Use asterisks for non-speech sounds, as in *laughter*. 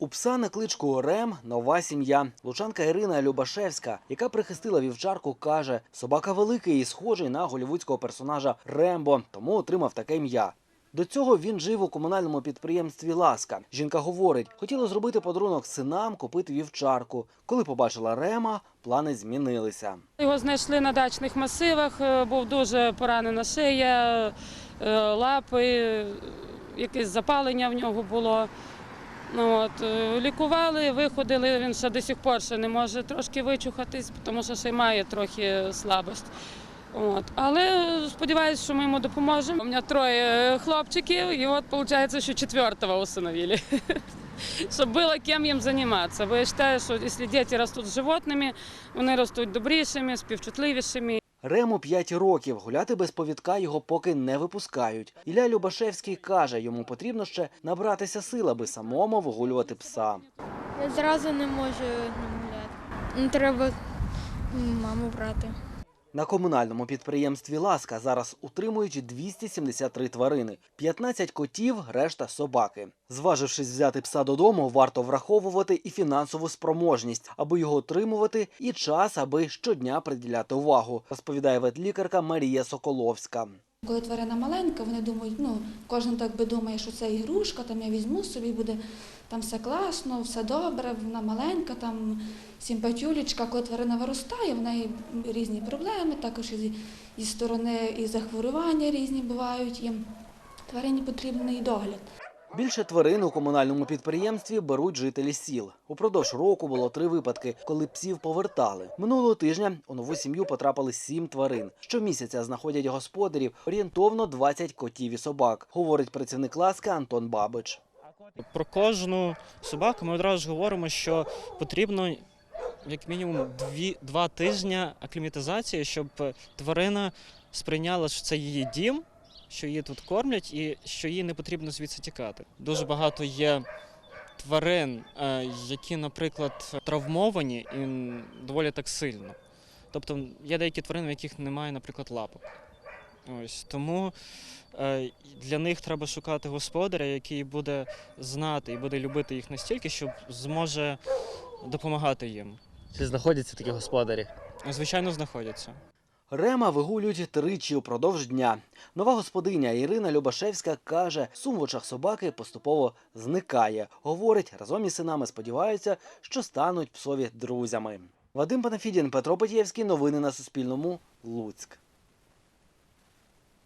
У пса на кличку Рем нова сім'я. Лучанка Ірина Любашевська, яка прихистила вівчарку, каже, собака великий і схожий на голівудського персонажа Рембо, тому отримав таке ім'я. До цього він жив у комунальному підприємстві Ласка. Жінка говорить, хотіла зробити подарунок синам, купити вівчарку. Коли побачила Рема, плани змінилися. Його знайшли на дачних масивах, е, був дуже поранена шия, е, лапи, е, якесь запалення в нього було. Ну, от, е, лікували, виходили, він ще до сих пор ще не може трошки вичухатись, тому що ще й має трохи слабость. От. Але сподіваюся, що ми йому допоможемо. У мене троє хлопчиків, і от виходить, що четвертого усиновили. *laughs* Щоб було ким їм займатися. Бо я вважаю, що якщо діти ростуть з животними, вони ростуть добрішими, співчутливішими. Рему 5 років. Гуляти без повідка його поки не випускають. Ілля Любашевський каже, йому потрібно ще набратися сил, аби самому вигулювати пса. Я зразу не можу гуляти. Ну, Треба маму брати. На комунальному підприємстві Ласка зараз утримують 273 тварини, 15 котів, решта собаки. Зважившись взяти пса додому, варто враховувати і фінансову спроможність, аби його отримувати, і час, аби щодня приділяти увагу, розповідає ветлікарка Марія Соколовська. Коли тварина маленька, вони думають, ну кожен так би думає, що це ігрушка, там я візьму собі, буде там все класно, все добре, вона маленька, там симпатюлічка. Коли тварина виростає, в неї різні проблеми, також і зі, сторони і захворювання різні бувають їм. Тварині потрібний догляд. Більше тварин у комунальному підприємстві беруть жителі сіл. Упродовж року було три випадки, коли псів повертали. Минулого тижня у нову сім'ю потрапили сім тварин. Щомісяця знаходять господарів орієнтовно 20 котів і собак, говорить працівник ласки Антон Бабич. Про кожну собаку ми одразу ж говоримо, що потрібно як мінімум дві, два тижні акліматизації, щоб тварина сприйняла, що це її дім, що її тут кормлять і що їй не потрібно звідси тікати. Дуже багато є тварин, е, які, наприклад, травмовані і доволі так сильно. Тобто є деякі тварини, в яких немає, наприклад, лапок. Ось тому е, для них треба шукати господаря, який буде знати і буде любити їх настільки, щоб зможе допомагати їм. Чи знаходяться такі господарі? Звичайно, знаходяться. Рема вигулюють тричі упродовж дня. Нова господиня Ірина Любашевська каже, сум в очах собаки поступово зникає. Говорить, разом із синами сподіваються, що стануть псові друзями. Вадим Панафідін, Петро Петєвський. Новини на Суспільному. Луцьк.